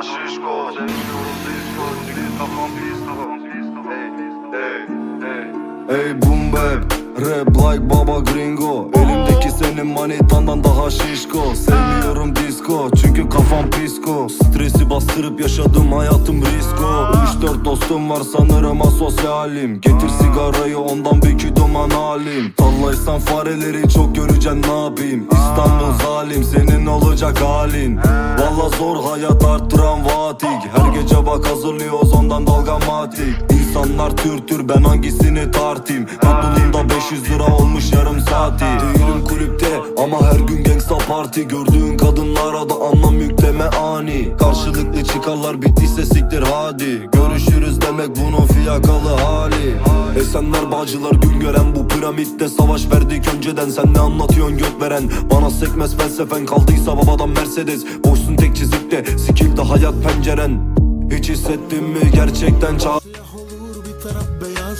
daha şişko Ey boom bap Rap like baba gringo. Elimdeki senin manitandan daha şişko. Sevmiyorum disco çünkü kafam pisko Stresi bastırıp yaşadım hayatım risko 3-4 dostum var sanırım asosyalim. Getir sigarayı ondan bir iki duman halim Tallaysan fareleri çok göreceksin ne yapayım? İstanbul zalim senin olacak halin. Valla zor hayat arttıran vatik. Her gece bak hazırlıyoruz ondan dalgamatik İnsanlar tür tür ben hangisini tartayım? Mutluluğumda 500 lira olmuş yarım saati. Değilim kulüpte ama her gün gangsta parti. Gördüğün kadınlara da anlam yükleme ani. Karşılıklı çıkarlar bittiyse siktir hadi. Görüşürüz demek bunun fiyakalı hali Esenler bağcılar gün gören bu piramitte savaş verdik önceden. Sen ne anlatıyorsun gök veren? Bana sekmez felsefen kaldıysa babadan Mercedes. Boşsun tek çizikte sikildi hayat penceren. Hiç hissettin mi gerçekten? Çağ bir taraf beyaz.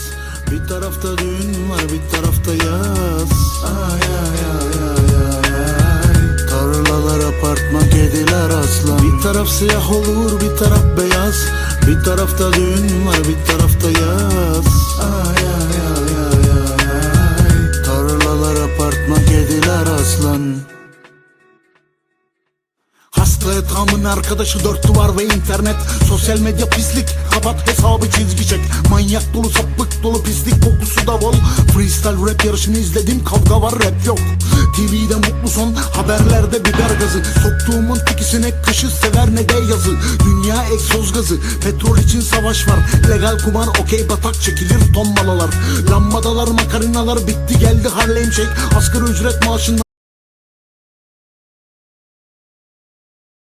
Bir tarafta düğün var bir tarafta yaz. Ay ay ay ay ay Tarlalar apartman kediler aslan. Bir taraf siyah olur bir taraf beyaz. Bir tarafta düğün var bir tarafta Hasta etamın arkadaşı dört duvar ve internet. Sosyal medya pislik kapat hesabı çizgi çek. Manyak dolu sapık dolu pislik kokusu da bol. Freestyle rap yarışını izledim kavga var rap yok. TV'de mutlu son haberlerde biber gazı. Soktuğumun tikisine kışı sever ne de yazı. Dünya egzoz gazı petrol için savaş var. Legal kumar okey batak çekilir ton malalar. Lambadalar makarinalar bitti geldi Harlem Shake. Asgari ücret maaşından